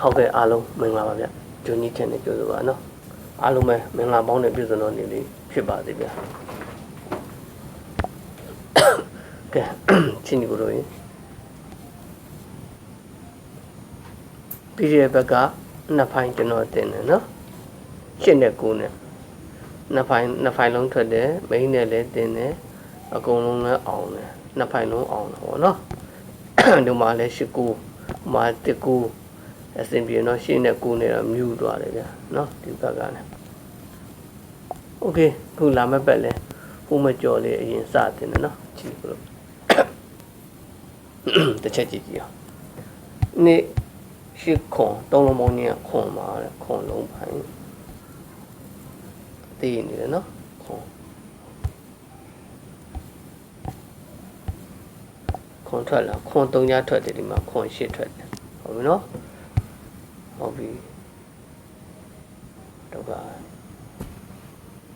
ဟုတ်ကဲ့အားလုံးမင်္ဂလာပါဗျဂျွန်ကြီးချန်နဲ့ကြိုဆိုပါနော်အားလုံးပဲမင်္ဂလာပေါင်းနဲ့ပြည့်စုံတော်နေလေးဖြစ်ပါစေဗျာကဲချင်းဒီကိုတော့ရင်ပြီးရဲ့ဘက်ကနှစ်ဖိုင်ကျွန်တော်တင်တယ်နော်ရှင်းနဲ့ကိုနဲ့နှစ်ဖိုင်နှစ်ဖိုင်လုံးထွက်တယ်မိန်းနဲ့လည်းတင်တယ်အကုန်လုံးလည်းအောင်တယ်နှစ်ဖိုင်လုံးအောင်တယ်ပေါ့နော်ဒီမှာလည်းရှစ်ကူမှာတစ်ကူ အဆင်ပြေတော့ရှင်းနဲ့ကိုနဲ့တော့မြူသွားတယ်ဗျာနော်ဒီဘက်ကလည်းโอเคခုလာမဲ့ဘက်လဲဟိုမကြော်လေးအရင်စတင်တယ်နော်ကြည့်လို့တစ်ချက်ကြည့်ကြည့်အောင်နေ့ရှိခွန်သုံးလုံးပေါင်းကြီးခွန်ပါတဲ့ခွန်လုံးပိုင်းတည်နေတယ်နော်ခွန်ခွန်ထွက်လာခွန်၃ညထွက်တယ်ဒီမှာခွန်၈ထွက်တယ်ဟုတ်ပြီနော် ဟုတ်ပြီတော့က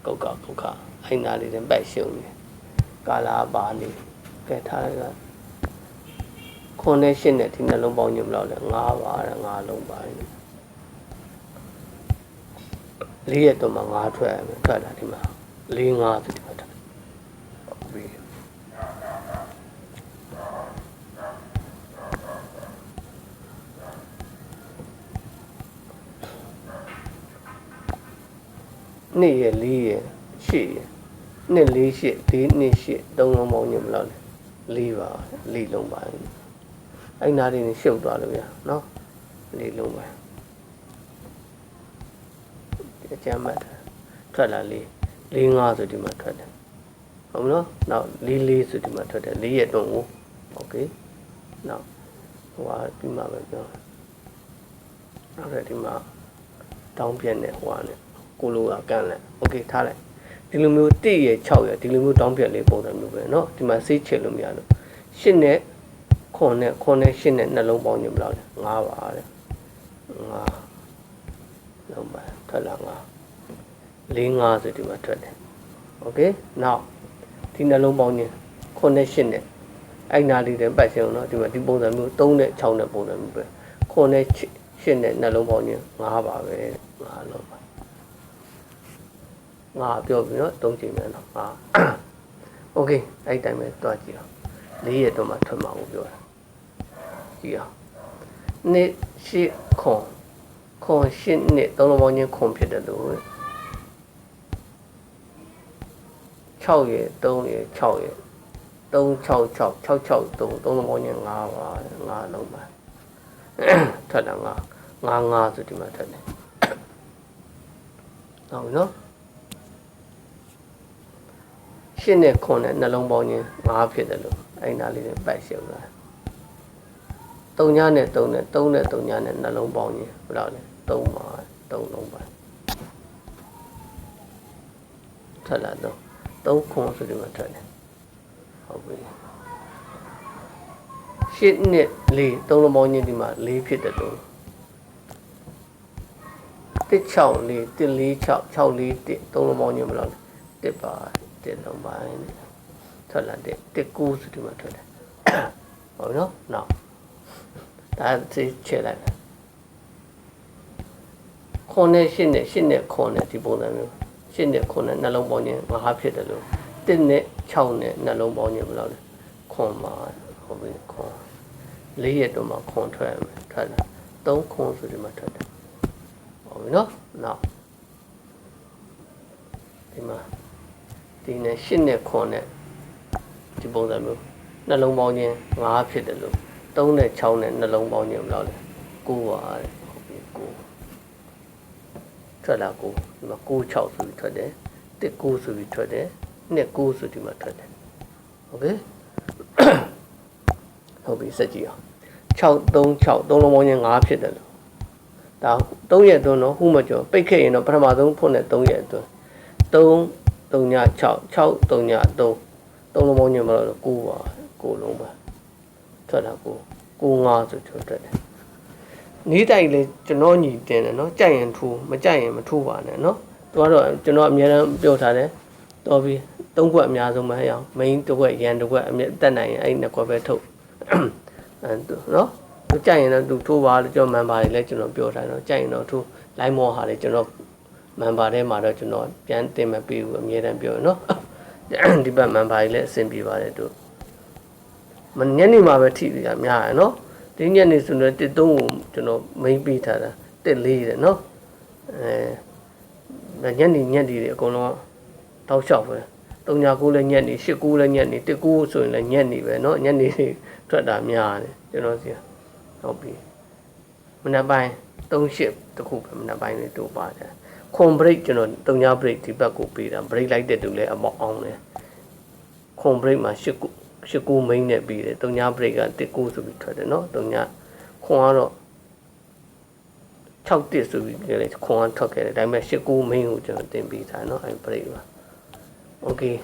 ကုတ်ကကုတ်ကအိုင်နာလေးတင်ပိုက်ရှုံနေကာလာပါနေကဲထားရကခွန်နဲ့ရှင်းနဲ့ဒီနှလုံးပေါင်းညမလို့လဲ၅ပါးငါးလုံးပါလေးရက်တော့မှ၅ထွက်ရမယ်ထွက်လာဒီမှာ၄၅ 2ရဲ့4ရဲ့8ရဲ့နှစ်4 8 4နှစ်8သုံးလုံးပေါင်းညမလောက်လေ4ပါ4လုံးပါအဲ့နာတွေရှုပ်သွားလို့ဗျာနော်4လုံးပါအကျမ်းမှတ်ထွက်လာလေး၄5ဆိုဒီမှာထွက်တယ်ဟုတ်မလားနောက်၄၄ဆိုဒီမှာထွက်တယ်၄ရဲ့တုံးကိုโอเคနောက်ဟိုဟာဒီမှာပဲပြောနောက်ထပ်ဒီမှာတောင်းပြက်နဲ့ဟိုဟာနဲ့ ကိုလိုကကန့်လိုက်โอเคထားလိုက်ဒီလိုမျိုး1ရ6ရဒီလိုမျိုးတောင်းပြက်လေးပုံစံမျိုးပဲเนาะဒီမှာစေးချစ်လို့မရလို့ရှစ်နဲ့ခွန်နဲ့ခွန်နဲ့ရှစ်နဲ့နှလုံးပေါင်းညမလို့လဲ၅ပါတဲ့၅လုံးပါထွက်လာ၅၄၅ဆိုဒီမှာထွက်တယ်โอเคနောက်ဒီနှလုံးပေါင်းညခွန်နဲ့ရှစ်နဲ့အဲ့နာလေးတွေပတ်ရှင်းအောင်เนาะဒီမှာဒီပုံစံမျိုး3နဲ့6နဲ့ပုံစံမျိုးပဲခွန်နဲ့ရှစ်နဲ့နှလုံးပေါင်းည၅ပါပဲ၅လုံးပါ ငါပြောပြီနော်သုံးချိန်မယ်နော်ဟာโอเคအဲ့တိုင်းပဲတွားကြည့်အောင်လေးရက်တော့မှထွက်မှာကိုပြောတာကြည့်အောင်နှစ်ရှိခွန်ခွန်ရှင်းနှစ်သုံးလုံးပေါင်းချင်းခွန်ဖြစ်တယ်လို့6ရက်3ရက်6ရက်366 663သုံးလုံးပေါင်းချင်း5ပါ5လုံးပါထွက်လာ5 5 5ဆိုဒီမှာထွက်တယ်ဟုတ်နော် ရှင်းနဲ့ခွန်နဲ့နှလုံးပေါင်းချင်း၅ဖြစ်တယ်လို့အဲ့နာလေးနဲ့ပတ်ရှုပ်တာ၃ညနဲ့၃နဲ့၃နဲ့၃ညနဲ့နှလုံးပေါင်းချင်းဘယ်လောက်လဲ၃ပါ၃လုံးပါထက်လာတော့၃ခွန်ဆိုဒီမှာထက်တယ်ဟုတ်ပြီရှင်းနဲ့၄၃လုံးပေါင်းချင်းဒီမှာ၄ဖြစ်တယ်လို့တစ်6 4တစ်4 6 6 4 1 3လုံးပေါင်းချင်းဘယ်လောက်လဲတစ်ပါ တစ်လုံးပိုင်းနဲ့ထွက်လာတဲ့တစ်ကူးဆိုဒီမှာထွက်တယ်ဟုတ်နော်နောက်ဒါသိချက်လိုက်မယ်ခွန်နဲ့ရှင်းနဲ့ရှင်းနဲ့ခွန်နဲ့ဒီပုံစံမျိုးရှင်းနဲ့ခွန်နဲ့နှလုံးပေါင်းခြင်းငါးဖြစ်တယ်လို့တစ်နဲ့6နဲ့နှလုံးပေါင်းခြင်းဘယ်လောက်လဲခွန်မှာဟုတ်ပြီခွန်လေးရက်တော့မှခွန်ထွက်ရမယ်ထွက်လာသုံးခွန်ဆိုဒီမှာထွက်တယ်ဟုတ်ပြီနော်နောက်ဒီမှာ ဒီနဲ့ရှစ်နဲ့ခွန်နဲ့ဒီပုံစံမျိုးနှလုံးပေါင်းခြင်း5ဖြစ်တယ်လို့3နဲ့6နဲ့နှလုံးပေါင်းခြင်းဘယ်လောက်လဲ9ပါတဲ့ဟုတ်ပြီ9ထွက်လာ9ဒီမှာ9 6ဆိုပြီးထွက်တယ်1 9ဆိုပြီးထွက်တယ်2 9ဆိုဒီမှာထွက်တယ်โอเคဟုတ်ပြီစက်ကြည့်အောင်6 3 6 3လုံးပေါင်းခြင်း5ဖြစ်တယ်လို့ဒါ3ရက်အတွင်းတော့ဟူမကျော်ပိတ်ခဲ့ရင်တော့ပထမဆုံးဖွင့်တဲ့3ရက်အတွင်း3 3ည6 6 3ည3 3လုံးပေါင်းညမလို့9ပါ9လုံးပါထွက်တာ9 95ဆိုထွက်တယ်နေတိုင်းလေကျွန်တော်ညီတင်တယ်နော်ကြိုက်ရင်ထိုးမကြိုက်ရင်မထိုးပါနဲ့နော်သူကတော့ကျွန်တော်အများအားပြောထားတယ်တော်ပြီသုံးခွက်အများဆုံးပဲအောင် main တစ်ခွက်ရန်တစ်ခွက်အမြတ်တက်နိုင်ရင်အဲ့နှစ်ခွက်ပဲထုတ်အဲနော်သူကြိုက်ရင်တော့သူထိုးပါလို့ကျွန်တော်မန်ပါတွေလည်းကျွန်တော်ပြောထားတော့ကြိုက်ရင်တော့ထိုး line မောဟာတွေကျွန်တော် မန်ပါထဲမှာတော့ကျွန်တော်ပြန်တင်မပေးဘူးအမြဲတမ်းပြောရနော်ဒီဘက်မန်ပါတွေလည်းအဆင်ပြေပါတယ်သူမညနေမှာပဲထိပြီးတာများရယ်နော်ဒီညနေဆိုတော့တစ်သုံးကိုကျွန်တော်မိမ့်ပေးထားတာတစ်လေးတယ်နော်အဲညနေညက်ဒီတွေအကုန်လုံးတောက်လျှောက်ပဲတုံညာကိုလည်းညက်နေရှစ်ကိုလည်းညက်နေတစ်ကိုဆိုရင်လည်းညက်နေပဲเนาะညက်နေထွက်တာများတယ်ကျွန်တော်စီဟုတ်ပြီမနက်ပိုင်း3ရှစ်တခုပဲမနက်ပိုင်းလေးတို့ပါတယ် ခွန် break ကျွန်တော်တုံညာ break ဒီဘက်ကိုပေးတာ break လိုက်တဲ့သူလည်းအမောင်းအောင်တယ်ခွန် break မှာ၈ခု၈ခု main နဲ့ပြီးတယ်တုံညာ break က၁ခုဆိုပြီးထွက်တယ်နော်တုံညာခွန်ကတော့6တစ်ဆိုပြီးလည်းခွန်ကထွက်ခဲ့တယ်ဒါပေမဲ့၈ခု main ကိုကျွန်တော်တင်ပေးတာနော်အဲ break ပါ okay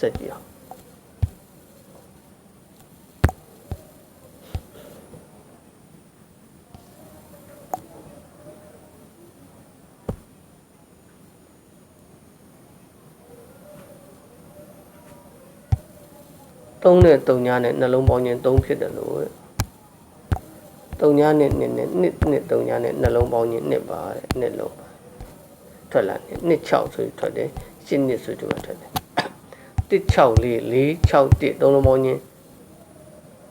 ဆက်ကြည့်အောင် သုံးနဲ့တုံညာနဲ့နှလုံးပေါင်းခြင်းသုံးဖြစ်တယ်လို့တုံညာနဲ့နှစ်နဲ့နှစ်နှစ်တုံညာနဲ့နှလုံးပေါင်းခြင်းနှစ်ပါတဲ့နှစ်လုံးပါထွက်လာနှစ်နှစ်6ဆိုပြီးထွက်တယ်ရှင်းနှစ်ဆိုဒီမှာထွက်တယ်164 461သုံးလုံးပေါင်းခြင်း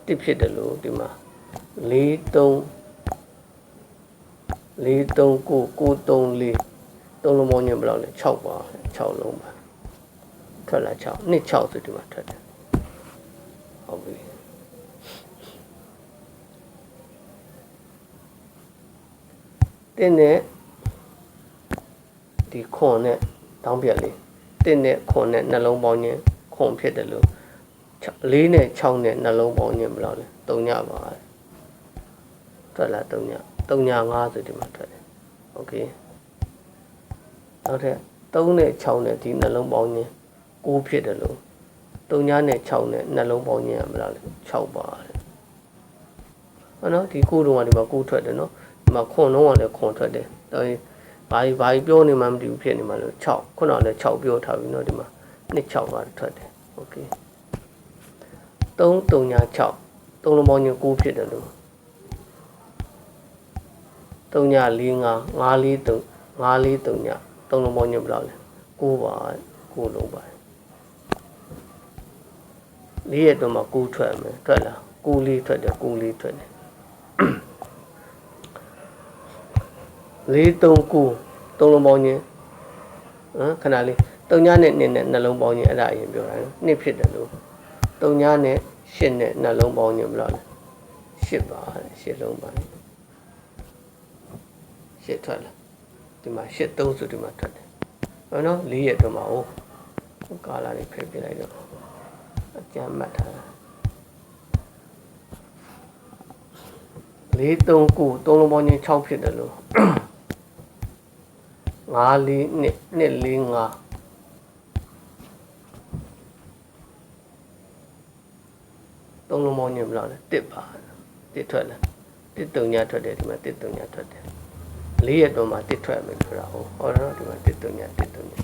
တစ်ဖြစ်တယ်လို့ဒီမှာ4 3 4 3 9 9 3 4သုံးလုံးပေါင်းခြင်းဘယ်လောက်လဲ6ပါ6လုံးပါထွက်လာ6နှစ်6ဆိုဒီမှာထွက်တယ် ဟုတ်ပြီတင်းနဲ့ဒီခွန်နဲ့တောင်းပြက်လေးတင်းနဲ့ခွန်နဲ့နှလုံးပေါင်းခြင်းခွန်ဖြစ်တယ်လို့၄နဲ့6နဲ့နှလုံးပေါင်းခြင်းဘယ်လောက်လဲ3ညပါထွက်လာ3ည3ည5ဆိုဒီမှာထွက်တယ်โอเคနောက်ထပ်3နဲ့6နဲ့ဒီနှလုံးပေါင်းခြင်း9ဖြစ်တယ်လို့ 3ညနဲ့6နဲ့နှလုံးပေါင်းခြင်းရမလားလေ6ပါတယ်ဟောနော်ဒီကိုတုံးကဒီမှာကိုထွက်တယ်နော်ဒီမှာခွန်လုံးကလည်းခွန်ထွက်တယ်တော်ရင်ဘာကြီးဘာကြီးပြောနေမှမသိဘူးဖြစ်နေမှလို့6ခုနကလည်း6ပြောထားပြီနော်ဒီမှာနှစ်6ပါထွက်တယ်โอเค3 3ည6 3လုံးပေါင်းခြင်း9ဖြစ်တယ်လို့3ည4 5 5 4 3 5 4 3ည3လုံးပေါင်းခြင်းဘယ်လောက်လဲ9ပါ9လုံးပါ လေးရက်တော့မှကူးထွက်မယ်ထွက်လာကူးလေးထွက်တယ်ကူးလေးထွက်တယ်လေးသုံးကူသုံးလုံးပေါင်းခြင်းဟမ်ခဏလေးတုံညာနဲ့နှစ်နဲ့နှလုံးပေါင်းခြင်းအဲ့ဒါအရင်ပြောတာနော်နှစ်ဖြစ်တယ်လို့တုံညာနဲ့ရှစ်နဲ့နှလုံးပေါင်းခြင်းဘယ်လောက်လဲရှစ်ပါရှစ်လုံးပါရှစ်ထွက်လာဒီမှာရှစ်သုံးဆိုဒီမှာထွက်တယ်ဟုတ်နော်လေးရက်တော့မှာဟိုကာလာလေးဖယ်ပြလိုက်တော့ အကြမ်းမှတ်ထားတာလေးသုံးကိုသုံးလုံးပေါင်းချင်း6ဖြစ်တယ်လို့5လေးနှစ်နှစ်လေး5သုံးလုံးပေါင်းချင်းဘယ်လောက်လဲတစ်ပါတစ်ထွက်လားတစ်တုံညာထွက်တယ်ဒီမှာတစ်တုံညာထွက်တယ်လေးရက်တော့မှတစ်ထွက်မယ်ဆိုတာဟုတ်ဟောတော့ဒီမှာတစ်တုံညာတစ်တုံညာ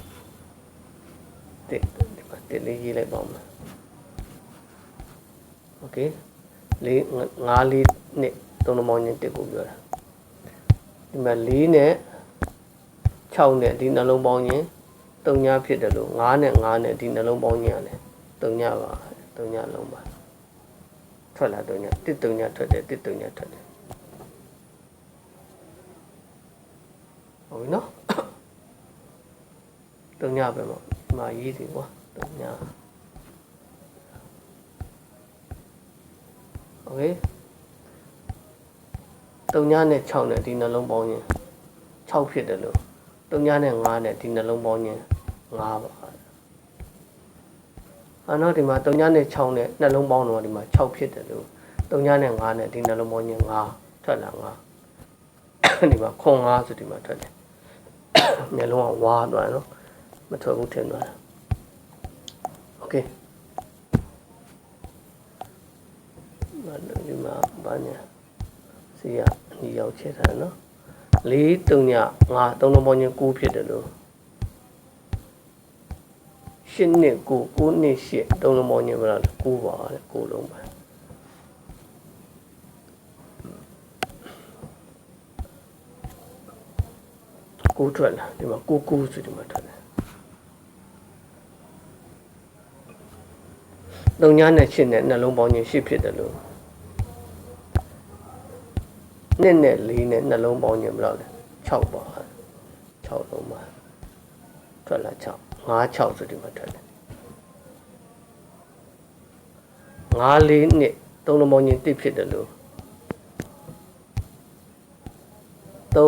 တစ်ဒီမှာတစ်လေးရေးလိုက်ပါဦးမယ် โอเคလေး5လေးနှစ်သုံးလုံးပေါင်းချင်းတစ်ကိုပြောတာဒီမှာ4နဲ့6နဲ့ဒီနှလုံးပေါင်းချင်း3ညဖြစ်တယ်လို့9နဲ့9နဲ့ဒီနှလုံးပေါင်းချင်းရတယ်3ညပါ3ညလုံးပါထွက်လာ3ညတစ်3ညထွက်တယ်တစ်3ညထွက်တယ်ဟုတ်ပြီနော်3ညပဲမှာဒီမှာရေးစီကွာ3ည โอเค3ညနဲ့6နဲ့ဒီနှလုံးပေါင်းရင်6ဖြစ်တယ်လို့3ညနဲ့5နဲ့ဒီနှလုံးပေါင်းရင်5ပါအဲ့တော့ဒီမှာ3ညနဲ့6နဲ့နှလုံးပေါင်းတော့ဒီမှာ6ဖြစ်တယ်လို့3ညနဲ့5နဲ့ဒီနှလုံးပေါင်းရင်5ထွက်လာ5ဒီမှာခွန်5ဆိုဒီမှာထွက်တယ်မျက်လုံးကဝါသွားတယ်နော်မထွက်ဘူးထင်သွားတယ်โอเค ဒီမှာဘာညာစီရအနီရောက်ချက်ထားနော်၄တုံည၅သုံးလုံးပေါင်းချင်း9ဖြစ်တယ်လို့၈နှစ်9 9နှစ်8သုံးလုံးပေါင်းချင်းဘယ်လို9ပါလဲ9လုံးပါကိုထွက်လာဒီမှာကိုကိုဆိုဒီမှာထွက်လာ၃ညနဲ့၈နဲ့နှလုံးပေါင်းချင်း၈ဖြစ်တယ်လို့ နှစ်နဲ့လေးနဲ့နှလုံးပေါင်းခြင်းဘယ်လောက်လဲ6ပါ6လုံးပါထွက်လာ6 5 6ဆိုဒီမှာထွက်တယ်5လေးနှစ်သုံးလုံးပေါင်းခြင်းတစ်ဖြစ်တယ်လို့3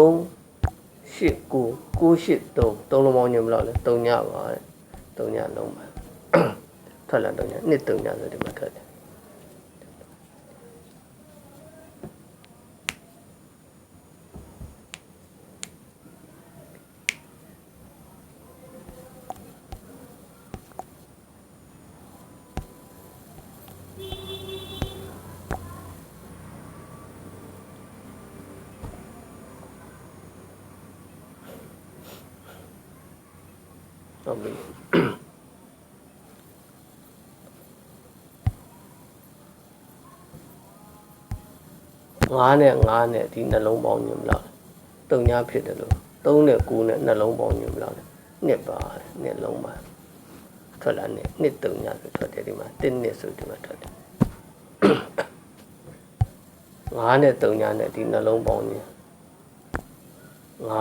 8 9 9 8 3သုံးလုံးပေါင်းခြင်းဘယ်လောက်လဲ3ညပါတဲ့3ညလုံးပါထွက်လာ3ညနှစ်3ညဆိုဒီမှာထွက်တယ် 9နဲ့9နဲ့ဒီနှလုံးပေါင်းညွန်မလောက်တုံညာဖြစ်တယ်လို့3နဲ့9နဲ့နှလုံးပေါင်းညွန်မလောက်နှစ်ပါနှစ်လုံးပါထွက်လာနှစ်နှစ်တုံညာဆိုထွက်တယ်ဒီမှာ1နှစ်ဆိုဒီမှာထွက်တယ်9နဲ့3ညာနဲ့ဒီနှလုံးပေါင်းညွန်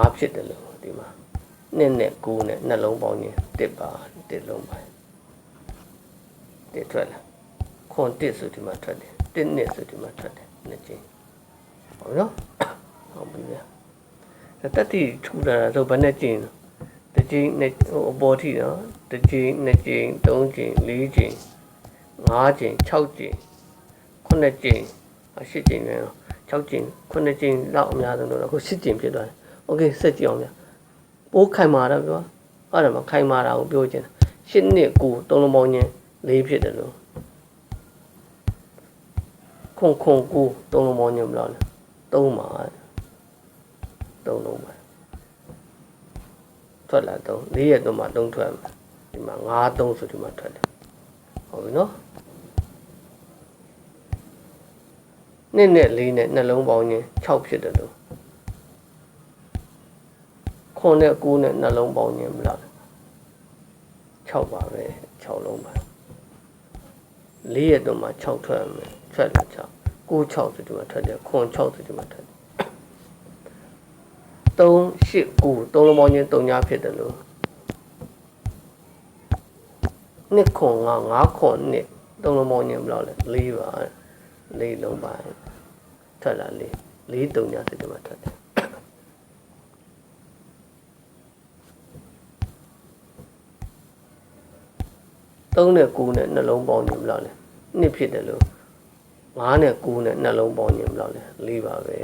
9ဖြစ်တယ်လို့ဒီမှာနှစ်နဲ့9နဲ့နှလုံးပေါင်းညွန်1ပါ1လုံးပါ1ထွက်လာခွန်1ဆိုဒီမှာထွက်တယ်1နှစ်ဆိုဒီမှာထွက်တယ်နှစ်ချင်း ဟုတ်နော်ဟုတ်ပြီဗျာတတိထူတာတော့ဘယ်နဲ့ကျင်းတစ်ချင်းနှစ်ဟိုအပေါ်ထိနော်တစ်ချင်းနှစ်ချင်းသုံးချင်းလေးချင်းငါးချင်း၆ချင်းခုနှစ်ချင်းအရှစ်ချင်းပဲနော်၆ချင်းခုနှစ်ချင်းလောက်အများဆုံးတော့အခု၈ချင်းဖြစ်သွားတယ်โอเคဆက်ကြည့်အောင်ဗျာပိုးခိုင်မာတော့ပြောအဲ့ဒါမှခိုင်မာတာကိုပြောချင်တာ၈နှစ်ကိုသုံးလုံးပေါင်းချင်းလေးဖြစ်တယ်လို့ခုံခုံကိုသုံးလုံးပေါင်းချင်းဘယ်လောက်လဲ သုံးပါသုံးလုံးပါထွက်လာသုံးလေးရက်သုံးမှာသုံးထွက်မှာဒီမှာငါးသုံးဆိုဒီမှာထွက်တယ်ဟုတ်ပြီနော်နှစ်နဲ့လေးနဲ့နှလုံးပေါင်းချင်း6ဖြစ်တယ်လို့ခွန်နဲ့9နဲ့နှလုံးပေါင်းချင်းမလား6ပါပဲ6လုံးပါလေးရက်တော့မှ6ထွက်မယ်ထွက်လာ6 9 6ဆိုဒီမှာထွက်တယ်ခွန်6ဆိုဒီမှာထွက်တယ်3 8 9သုံးလုံးပေါင်းချင်း3ညဖြစ်တယ်လို့နှစ်ခွန်9 5ခွန်နှစ်သုံးလုံးပေါင်းချင်းဘယ်လောက်လဲ4ပါ4လုံးပါထွက်လာ4 4 3ညဆိုဒီမှာထွက်တယ်3နဲ့9နဲ့နှလုံးပေါင်းခြင်းဘယ်လောက်လဲနှစ်ဖြစ်တယ်လို့ 9နဲ့9နဲ့နှလုံးပေါင်းခြင်းဘယ်လောက်လဲ4ပါပဲ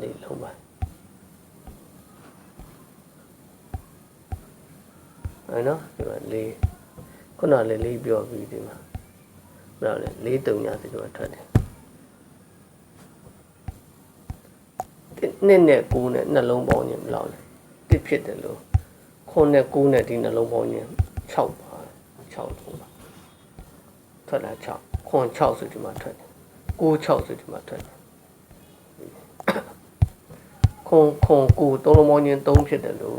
4လုံးပါအဲ့နော်ဒီမှာ4ခုနလည်း4ပြောပြီးဒီမှာဘယ်လောက်လဲ4တုံညာစီဒီမှာထွက်တယ်နှစ်နဲ့9နဲ့နှလုံးပေါင်းခြင်းဘယ်လောက်လဲတစ်ဖြစ်တယ်လို့ခုနဲ့9နဲ့ဒီနှလုံးပေါင်းခြင်း6ပါ6လုံးပါထွက်လာ6ခွန်6ဆိုဒီမှာထွက်တယ် 6 6ဆိုဒီမှာထွက်တယ်ခွန်ခွန်ကိုသုံးလုံးပေါင်းချင်း3ဖြစ်တယ်လို့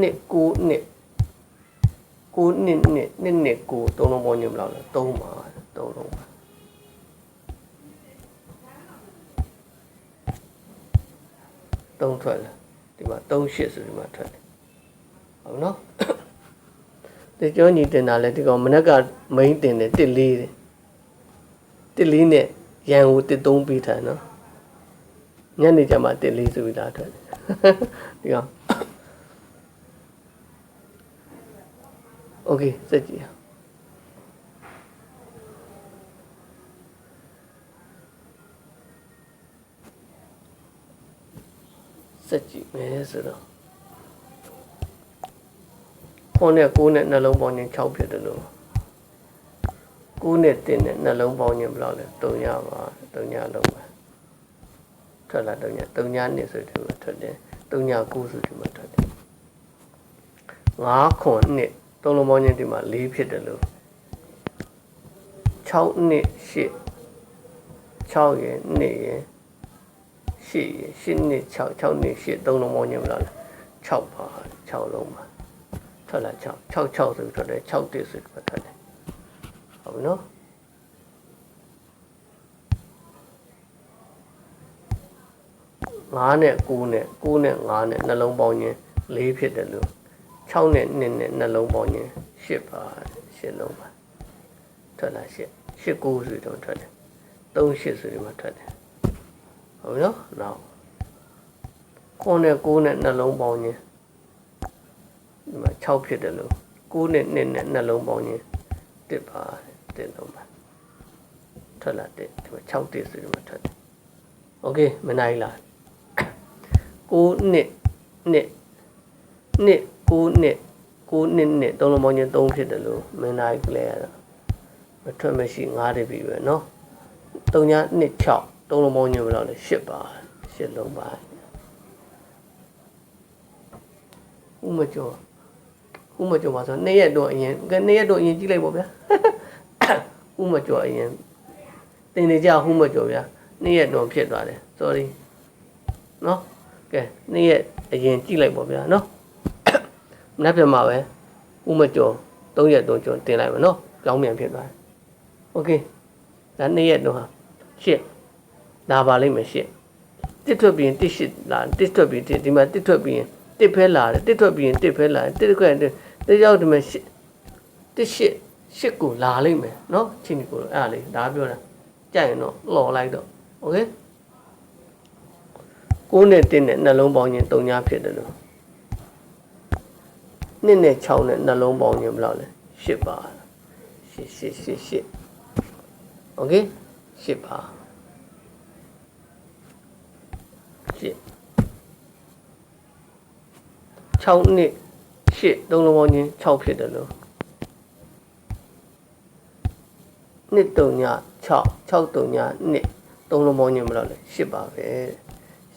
နှစ်ကိုနှစ်ကိုနှစ်နှစ်နှစ်နှစ်ကိုသုံးလုံးပေါင်းချင်းဘယ်လောက်လဲ3ပါ3လုံးပါ3ထွက်လာဒီမှာ3 8ဆိုဒီမှာထွက်တယ်ဟုတ်နော်ဒီကျောညီတင်တာလဲဒီကောင်မနက်ကမိန်တင်တယ်တစ်လေးတယ် တစ်လေးနဲ့ရန်ကိုတစ်သုံးပေးထားနော်ညနေကျမှတစ်လေးဆိုပြီးသားထွက်ဒီကောင် Okay စက်ကြည့်စက်ကြည့်မယ်ဆိုတော့ခုနဲ့ကိုနဲ့နှလုံးပေါင်းရင်6ဖြစ်တယ်လို့ ကိုးနဲ့တင်းနဲ့နှလုံးပေါင်းခြင်းဘယ်လောက်လဲ3ညပါ3ညလုံးပါထွက်လာ3ည3ညနှစ်ဆိုဒီမှာထွက်တယ်3ည9ဆိုဒီမှာထွက်တယ်5ခွန်နှစ်သုံးလုံးပေါင်းခြင်းဒီမှာ4ဖြစ်တယ်လို့6နှစ်8 6ရယ်2ရယ်ရှစ်ရှစ်နှစ်6 6နှစ်ရှစ်သုံးလုံးပေါင်းညင်ဘယ်လောက်လဲ6ပါ6လုံးပါထွက်လာ6 6 6ဆိုပြီးထွက်တယ်6တစ်ဆိုပြီးထွက်တယ် ဟုတ်ပြီနော်9နဲ့9နဲ့9နဲ့9နဲ့နှလုံးပေါင်းခြင်း4ဖြစ်တယ်လို့6နဲ့2နဲ့နှလုံးပေါင်းခြင်း10ပါ10လုံးပါထွက်လာ10 8 9ဆိုပြီးတော့ထွက်တယ်3 8ဆိုပြီးမှထွက်တယ်ဟုတ်ပြီနော်နောက်9နဲ့9နဲ့နှလုံးပေါင်းခြင်းဒီမှာ6ဖြစ်တယ်လို့9နဲ့2နဲ့နှလုံးပေါင်းခြင်း1ပါ 1လုံးပါထွက်လာ1ဒီမှာ6တစ်ဆိုပြီးမှထွက်တယ်โอเคမနိုင်လား9နှစ်နှစ်နှစ်9နှစ်9နှစ်နှစ်သုံးလုံးပေါင်းခြင်း3ဖြစ်တယ်လို့မင်းနိုင်ကလေးရတော့မထွက်မရှိ9တပြီပဲเนาะ3ညနှစ်6သုံးလုံးပေါင်းခြင်းဘယ်လောက်လဲ10ပါ10လုံးပါဥမကျော်ဥမကျော်ပါဆိုနေ့ရက်တော့အရင်ကနေ့ရက်တော့အရင်ကြည့်လိုက်ပေါ့ဗျာ ဥမကြော်ရင်တင်နေကြဟုမကြော်ဗျာနေ့ရက်တော့ဖြစ်သွားတယ် sorry နော်ကဲနေ့ရက်အရင်ကြည့်လိုက်ပါဗျာနော်မနေ့ပြန်မှာပဲဥမကြော်၃ရက်တော့ကျွန်တင်လိုက်မယ်နော်ကြောင်းမြန်ဖြစ်သွားတယ် okay ဒါနေ့ရက်တော့ဟာရှစ်လာပါလိမ့်မယ်ရှစ်တစ်ထွက်ပြီးရင်တစ်ရှစ်လာတစ်ထွက်ပြီးဒီမှာတစ်ထွက်ပြီးရင်တစ်ဖဲလာတယ်တစ်ထွက်ပြီးရင်တစ်ဖဲလာတယ်တစ်ခွက်တစ်ရောက်တယ်မယ်ရှစ်တစ်ရှစ် ရှစ်ကိုလာလိမ့်မယ်เนาะချင်းဒီကိုအဲ့ဒါလေးဒါပြောတာကြိုက်ရင်တော့လော်လိုက်တော့โอเคကိုးနဲ့တင်းနဲ့နှလုံးပေါင်းခြင်း၃ညဖြစ်တယ်လို့နှစ်နဲ့6နဲ့နှလုံးပေါင်းခြင်းဘယ်လောက်လဲ၈ပါ၈၈၈၈โอเค၈ပါ၈6နှစ်8သုံးလုံးပေါင်းခြင်း6ဖြစ်တယ်လို့ 2 3 6 6 3 2 3လုံးပေါင်းညင်မလို့လဲ8ပါပဲ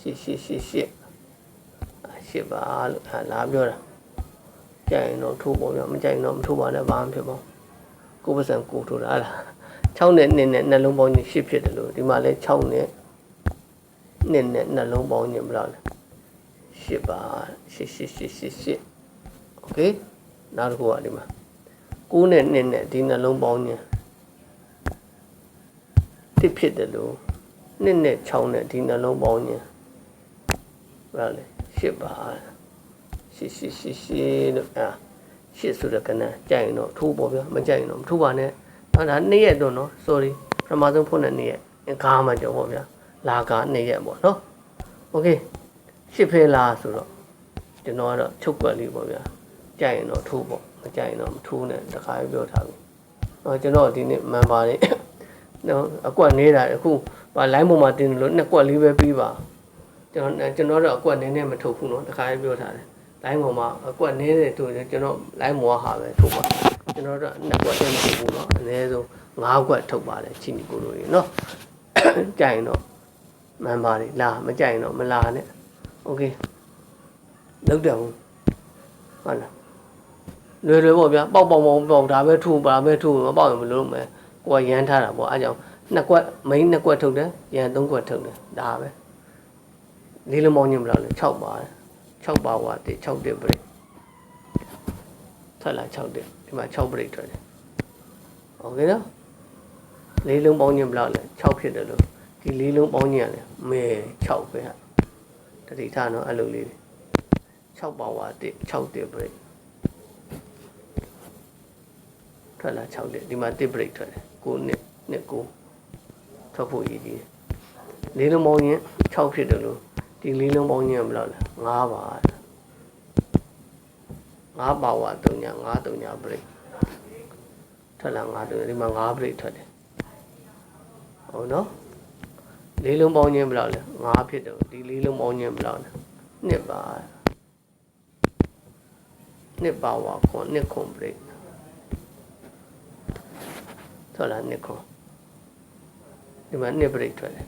8 8 8 8 8ပါလို့လာပြောတာကြိုက်ရင်တော့ထိုးပေါ့ဗျမကြိုက်ရင်တော့မထိုးပါနဲ့ဘာမှဖြစ်ပါကိုပစံကိုထိုးတာလား6နဲ့2နဲ့နှလုံးပေါင်းညင်8ဖြစ်တယ်လို့ဒီမှာလဲ6နဲ့2နဲ့နှလုံးပေါင်းညင်မလို့လဲ8ပါ8 8 8 8 8 okay နောက်တစ်ခုကဒီမှာ9နဲ့2နဲ့ဒီနှလုံးပေါင်းညင် တစ်ဖြစ်တယ်လို့2နဲ့6နဲ့ဒီနှလုံးပေါင်းခြင်းဘယ်လဲရှစ်ပါရှစ်ရှစ်ရှစ်ရှစ်လို့အာရှစ်ဆိုတဲ့ကဏ္ဍကြိုက်ရင်တော့ထိုးပေါ့ဗျာမကြိုက်ရင်တော့မထိုးပါနဲ့ဟာဒါနေ့ရက်တော့နော် sorry ပထမဆုံးဖွင့်တဲ့နေ့ရက်ဂါမှကြောပေါ့ဗျာလာကာနေ့ရက်ပေါ့နော် okay ရှစ်ဖဲလားဆိုတော့ကျွန်တော်ကတော့ချုပ်ကွက်လေးပေါ့ဗျာကြိုက်ရင်တော့ထိုးပေါ့မကြိုက်ရင်တော့မထိုးနဲ့တခါပြောထားပြီဟောကျွန်တော်ဒီနေ့မန်ပါလေး နော်အကွက်နေတာအခုဗာ line ပေါ်မှာတင်လို့နှစ်ကွက်လေးပဲပြီးပါကျွန်တော်ကျွန်တော်တော့အကွက်နည်းနည်းမထုတ်ဘူးเนาะတခါလေးပြောထားတယ်လိုင်းပေါ်မှာအကွက်နည်းတယ်ဆိုရင်ကျွန်တော်လိုင်းပေါ်ဟာပဲထုတ်ပါကျွန်တော်တော့နှစ်ကွက်တည်းမထုတ်ဘူးเนาะအနည်းဆုံး၅ကွက်ထုတ်ပါတယ်ချီနီကိုလိုတွေเนาะကြိုင်တော့မန်ပါလေလာမကြိုင်တော့မလာနဲ့โอเคလောက်တယ်ဟုတ်ဟုတ်လားလွယ်လွယ်ပေါ့ဗျာပေါက်ပေါက်ပေါက်ပေါက်ဒါပဲထူပါပဲထူမပေါက်ရင်မလို့မယ် ကိုကရမ်းထားတာပေါ့အဲကြောင့်နှစ်ကွက်မိန်းနှစ်ကွက်ထုတ်တယ်ရန်သုံးကွက်ထုတ်တယ်ဒါပဲလေးလုံးပေါင်းညင်မလားလဲ6ပါ6ပါဝါတစ်6တစ်ပရိတ်ထွက်လာ6တစ်ဒီမှာ6ပရိတ်ထွက်တယ်โอเคနော်လေးလုံးပေါင်းညင်မလားလဲ6ဖြစ်တယ်လို့ဒီလေးလုံးပေါင်းညင်ရတယ်မဲ6ပဲဟာတတိထားနော်အဲ့လိုလေး6ပါဝါတစ်6တစ်ပရိတ်ထွက်လာ6တစ်ဒီမှာတစ်ပရိတ်ထွက်တယ် 9နှစ်နှစ်9ထွက်ဖို့ရည်ကြီးလေးလုံးပေါင်းညင်6ဖြစ်တယ်လို့ဒီလေးလုံးပေါင်းညံ့ဘယ်လောက်လဲ5ပါ5ပါဝါ3ည5 3ည break ထွက်လာ5တို့ဒီမှာ5 break ထွက်တယ်ဟုတ်နော်လေးလုံးပေါင်းညံ့ဘယ်လောက်လဲ5ဖြစ်တယ်ဒီလေးလုံးပေါင်းညံ့ဘယ်လောက်လဲ2ပါ2ပါဝါခွန်2ခွန် break ထွက်လာ2ခွန်ဒီမှာ2 break ထွက်တယ်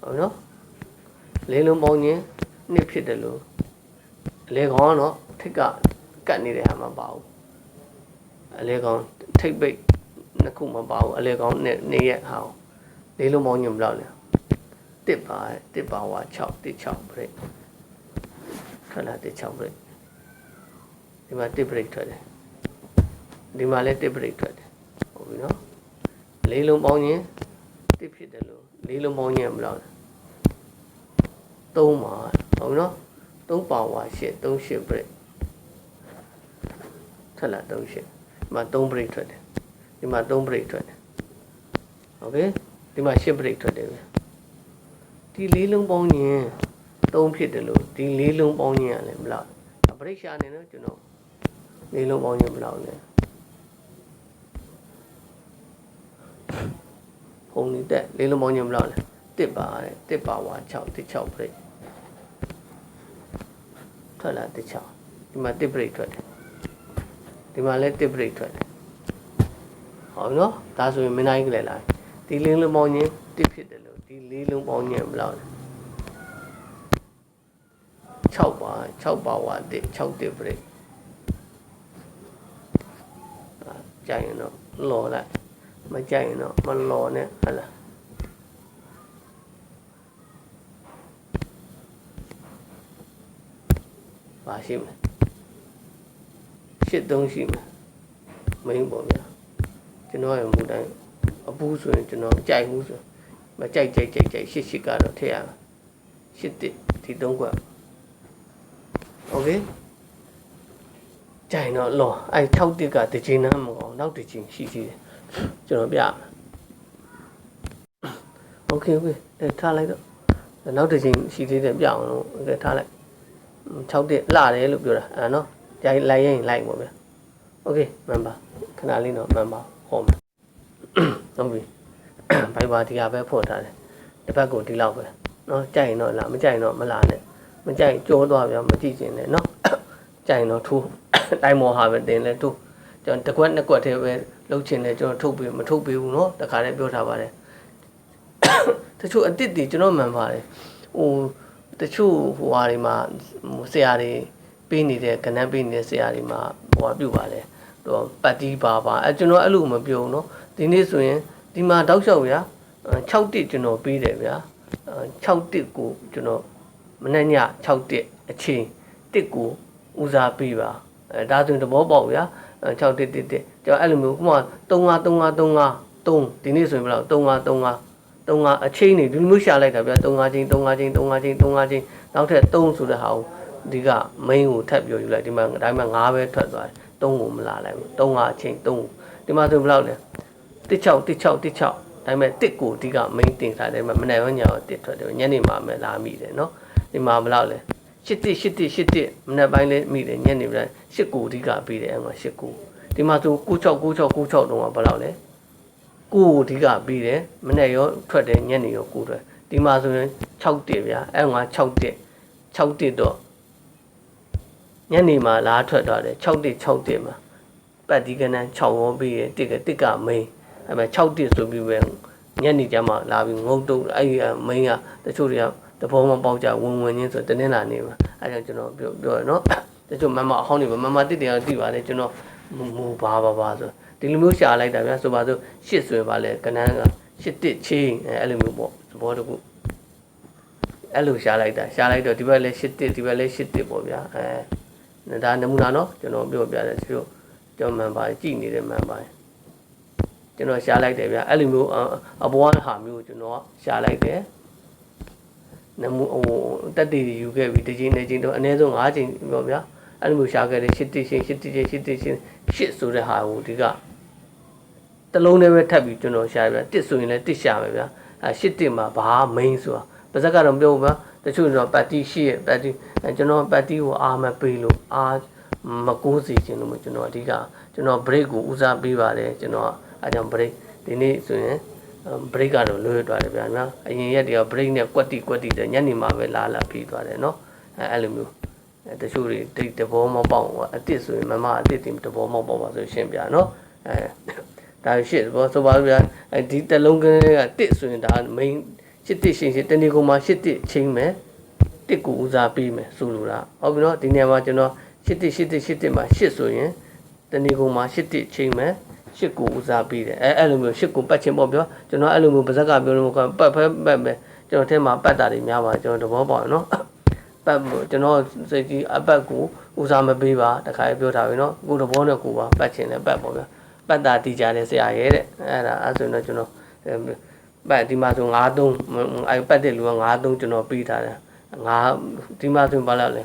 ဟုတ်နော်လေးလုံးပေါင်းခြင်းနှစ်ဖြစ်တယ်လို့အလေကောင်ကတော့ထိတ်ကကတ်နေတဲ့ဟာမပါဘူးအလေကောင်ထိတ်ပိတ်နှစ်ခုမပါဘူးအလေကောင်နဲ့နေရက်ဟာလေးလုံးပေါင်းခြင်းဘယ်လောက်လဲတစ်ပါတစ်ပါဝါ6တစ်6 break ထွက်လာတစ်6 break ဒီမှာတစ် break ထွက်တယ်ဒီမှာလည်းတစ် break ထွက်တယ် ဟုတ်ပြီနော်လေးလုံးပေါင်းခြင်းတစ်ဖြစ်တယ်လို့လေးလုံးပေါင်းခြင်းမလားသုံးပါဟုတ်ပြီနော်သုံးပါဝါရှစ်သုံးရှစ် break ထက်လာသုံးရှစ်ဒီမှာသုံး break ထွက်တယ်ဒီမှာသုံး break ထွက်တယ်ဟုတ်ပြီဒီမှာရှစ် break ထွက်တယ်ပဲဒီလေးလုံးပေါင်းခြင်းသုံးဖြစ်တယ်လို့ဒီလေးလုံးပေါင်းခြင်းရလဲမလား break ရှာနေတော့ကျွန်တော်လေးလုံးပေါင်းခြင်းမလားလဲ နဲ့ဖုန်းလေးတက်လေးလုံးပေါင်းရင်မလောက်နဲ့တစ်ပါတဲ့တစ်ပါဝါ6တစ်6 break ထွက်လာတစ်6ဒီမှာတစ် break ထွက်တယ်ဒီမှာလည်းတစ် break ထွက်တယ်ဟောနော်ဒါဆိုရင်မင်းနိုင်ကလေးလာဒီလေးလုံးပေါင်းရင်တစ်ဖြစ်တယ်လို့ဒီလေးလုံးပေါင်းရင်မလောက်နဲ့6ပါ6ပါဝါတစ်6တစ် break ကြိုက်ရင်တော့လော်လိုက် မကြိုက်ရင်တော့မလော်နဲ့ဟဟလားပါရှိမလဲရှစ်သုံးရှိမယ်မင်းပေါ့ဗျာကျွန်တော်ရဲ့မူတိုင်းအပူးဆိုရင်ကျွန်တော်ကြိုက်ဘူးဆိုမကြိုက်ကြိုက်ကြိုက်ကြိုက်ရှစ်ရှစ်ကတော့ထည့်ရမယ်ရှစ်တစ်ဒီသုံးခွက်โอเคကြိုင်တော့လောအဲ6တစ်ကတစ်ချိန်နားမကောနောက်တစ်ချိန်ရှိသေးတယ် ကျွန်တော်ပြโอเคโอเคအဲထားလိုက်တော့နောက်တစ်ချိန်ရှိသေးတယ်ပြအောင်လို့โอเคထားလိုက်6တစ်လှတယ်လို့ပြောတာအဲနော်ကြိုင်လိုက်ရင်လိုက်ပါဗျာโอเคမှန်ပါခဏလေးတော့မှန်ပါဟောမယ်ဟုတ်ပြီဘိုင်ဘာဒီကပဲဖွင့်ထားတယ်တစ်ဖက်ကိုဒီလောက်ပဲနော်ကြိုင်တော့လားမကြိုင်တော့မလားနဲ့မကြိုင်ကြောသွားဗျာမကြည့်ကျင်နဲ့နော်ကြိုင်တော့ထိုးတိုင်းမော်ဟာပဲတင်လဲထိုးကျွန်တော်တစ်ကွက်နှစ်ကွက်တည်းပဲ လှုပ်ချင်တယ်ကျွန်တော်ထုတ်ပေးမထုတ်ပေးဘူးเนาะတခါတည်းပြောထားပါတယ်တချို့အစ်စ်တွေကျွန်တော်မှန်ပါတယ်ဟိုတချို့ဟိုဟာတွေမှာဆရာတွေပေးနေတဲ့ကဏ္ဍပေးနေတဲ့ဆရာတွေမှာဟိုဟာပြုပါလေတော့ပတ်တီးပါပါအဲကျွန်တော်အဲ့လိုမပြောဘူးเนาะဒီနေ့ဆိုရင်ဒီမှာတောက်လျှောက်ဗျာ6တစ်ကျွန်တော်ပေးတယ်ဗျာ6တစ်ကိုကျွန်တော်မနေ့ည6တစ်အချိန်တစ်ကိုဦးစားပေးပါအဲဒါဆိုရင်သဘောပေါက်ဗျာ 6တစ်တစ်တစ်ကျွန်တော်အဲ့လိုမျိုးဥပမာ35 35 35 3ဒီနေ့ဆိုရင်ဘယ်လောက်35 35 35အချိန်နေဒီလိုမျိုးရှာလိုက်တာဗျာ35ချင်း35ချင်း35ချင်း35ချင်းနောက်ထပ်3ဆိုတဲ့ဟာကိုဒီက main ကိုထပ်ပြောယူလိုက်ဒီမှာဒါမှ9ပဲထွက်သွားတယ်3ကိုမလာလိုက်ဘူး35အချိန်3ဒီမှာဆိုဘယ်လောက်လဲ16 16 16ဒါပေမဲ့တစ်ကိုအဓိက main တင်ထားတယ်မနေ့ကညောတစ်ထွက်တယ်ညနေမှမလာမိတယ်เนาะဒီမှာဘယ်လောက်လဲ ရှစ်တစ်ရှစ်တစ်ရှစ်တစ်မနေ့ပိုင်းလေးမိတယ်ညနေပိုင်းရှစ်ကိုအဓိကပြီးတယ်အဲ့မှာရှစ်ကိုဒီမှာဆို96 96 96တုန်းကဘယ်လောက်လဲကိုကိုအဓိကပြီးတယ်မနေ့ရောထွက်တယ်ညနေရောကိုထွက်ဒီမှာဆိုရင်6တစ်ဗျာအဲ့မှာ6တစ်6တစ်တော့ညနေမှာလာထွက်သွားတယ်6တစ်6တစ်မှာပတ်ဒီကနန်း6ရောပြီးရတစ်ကတစ်ကမိန်အဲ့မှာ6တစ်ဆိုပြီးပဲညနေကျမှလာပြီးငုံတုတ်အဲ့ဒီမိန်ကတချို့တွေက တဘောမပေါက်ကြဝင်ဝင်ချင်းဆိုတနင်္လာနေ့မှာအဲဒါကျွန်တော်ပြောပြောရနော်တချို့မမအဟောင်းနေပါမမတစ်တရားသိပါတယ်ကျွန်တော်မူဘာဘာဘာဆိုဒီလိုမျိုးရှာလိုက်တာဗျာဆိုပါစို့ရှစ်ဆိုရင်ပါလေကနန်းကရှစ်တစ်ချင်းအဲအဲ့လိုမျိုးပေါ့သဘောတခုအဲ့လိုရှာလိုက်တာရှာလိုက်တော့ဒီဘက်လည်းရှစ်တစ်ဒီဘက်လည်းရှစ်တစ်ပေါ့ဗျာအဲဒါနမူနာနော်ကျွန်တော်ပြောပြတယ်တချို့ကျွန်တော်မှန်ပါကြည့်နေတယ်မှန်ပါတယ်ကျွန်တော်ရှာလိုက်တယ်ဗျာအဲ့လိုမျိုးအပေါ်ဟာမျိုးကျွန်တော်ရှာလိုက်တယ် နမူဟိုတက်တည်ယူခဲ့ပြီးတစ်ချိန်တစ်ချိန်တော့အနည်းဆုံး၅ချိန်ပေါ့ဗျာအဲ့လိုမျိုးရှာခဲ့တယ်ရှစ်တိရှင်ရှစ်တိရှင်ရှစ်တိရှင်ရှစ်ဆိုတဲ့ဟာကိုဒီကတလုံးနဲ့ပဲထပ်ပြီးကျွန်တော်ရှာပြတစ်ဆိုရင်လည်းတစ်ရှာမယ်ဗျာအဲရှစ်တစ်မှာဘာ main ဆိုတာပါဇက်ကတော့ပြောဗျာတချို့တော့ပတ်တီရှိရပတ်တီအဲကျွန်တော်ပတ်တီကိုအာမပေးလို့အာမကိုးစီခြင်းလို့ကျွန်တော်အဓိကကျွန်တော် break ကိုဦးစားပေးပါတယ်ကျွန်တော်အဲကြောင့် break ဒီနေ့ဆိုရင် break ကတော့လွှဲသွားတယ်ဗျာနော်အရင်ရက်တည်းက break နဲ့ကွက်တီကွက်တီတဲ့ညနေမှာပဲလာလာပြီးသွားတယ်နော်အဲအဲ့လိုမျိုးအဲတချို့တွေတိတ်တဘောမပေါက်အစ်စ်ဆိုရင်မမအစ်စ်တင်တဘောမပေါက်ပါဆိုရှင်းပြနော်အဲဒါရှစ်ဘောဆိုပါဗျာအဲဒီတလုံးကလေးကတစ်ဆိုရင်ဒါ main ရှစ်တစ်ရှင်းရှင်းတနေ့ကုန်မှာရှစ်တစ်ချင်းမယ်တစ်ကိုဦးစားပေးမယ်ဆိုလိုတာဟုတ်ပြီနော်ဒီနေရာမှာကျွန်တော်ရှစ်တစ်ရှစ်တစ်ရှစ်တစ်မှာရှစ်ဆိုရင်တနေ့ကုန်မှာရှစ်တစ်ချင်းမယ် ရှစ်ကိုဦးစားပေးတယ်အဲအဲ့လိုမျိုးရှစ်ကိုပတ်ချင်းပေါ့ပြောကျွန်တော်အဲ့လိုမျိုးပါဇက်ကပြောလို့ပတ်ဖက်ပတ်ပဲကျွန်တော်ထဲမှာပတ်တာတွေများပါကျွန်တော်သဘောပေါက်ရနော်ပတ်ကျွန်တော်စိတ်ကြီးအပတ်ကိုဦးစားမပေးပါတခါပြောထားပြီနော်ကိုသဘောနဲ့ကိုပါပတ်ချင်တယ်ပတ်ပေါ့ဗျာပတ်တာတီကြတယ်ဆရာရဲ့တဲ့အဲ့ဒါအဲ့ဆိုရင်တော့ကျွန်တော်ပတ်ဒီမှာဆို93အဲ့ပတ်တဲ့လူက93ကျွန်တော်ပြီးထားတယ်ငါဒီမှာဆိုဘာလဲလဲ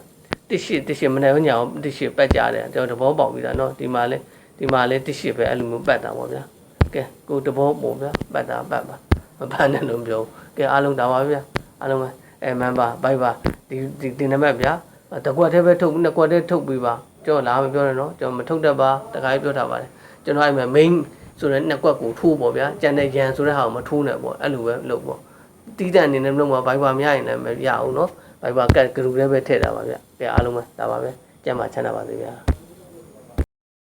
တစ်ရှိတစ်ရှိမနေ့ညအောင်တစ်ရှိပတ်ကြတယ်ကျွန်တော်သဘောပေါက်ပြီလားနော်ဒီမှာလဲ ဒီမှာလဲတစ်ရှိပဲအဲ့လိုမျိုးပတ်တာပေါ့ဗျာကဲကိုသဘောပေါ့ဗျာပတ်တာပတ်ပါမပတ်နဲ့လို့ပြောကဲအားလုံးဒါပါဗျာအားလုံးပဲအဲမန်ပါဘိုက်ပါဒီဒီဒီနံပါတ်ဗျာတကွက်တည်းပဲထုတ်နှစ်ကွက်တည်းထုတ်ပြီးပါကျွန်တော်လာမပြောနဲ့နော်ကျွန်တော်မထုတ်တတ်ပါတခါပြောထားပါတယ်ကျွန်တော်အဲ့မှာ main ဆိုတဲ့နှစ်ကွက်ကိုထိုးပေါ့ဗျာကြံတဲ့ရန်ဆိုတဲ့ဟာကိုမထိုးနဲ့ပေါ့အဲ့လိုပဲလုပ်ပေါ့တီးတန့်အနေနဲ့မလုပ်ပါဘိုက်ပါမရရင်လည်းမရအောင်နော်ဘိုက်ပါကတ်ဂရုလည်းပဲထည့်တာပါဗျကဲအားလုံးပဲဒါပါပဲကြံ့မှာချမ်းသာပါစေဗျာ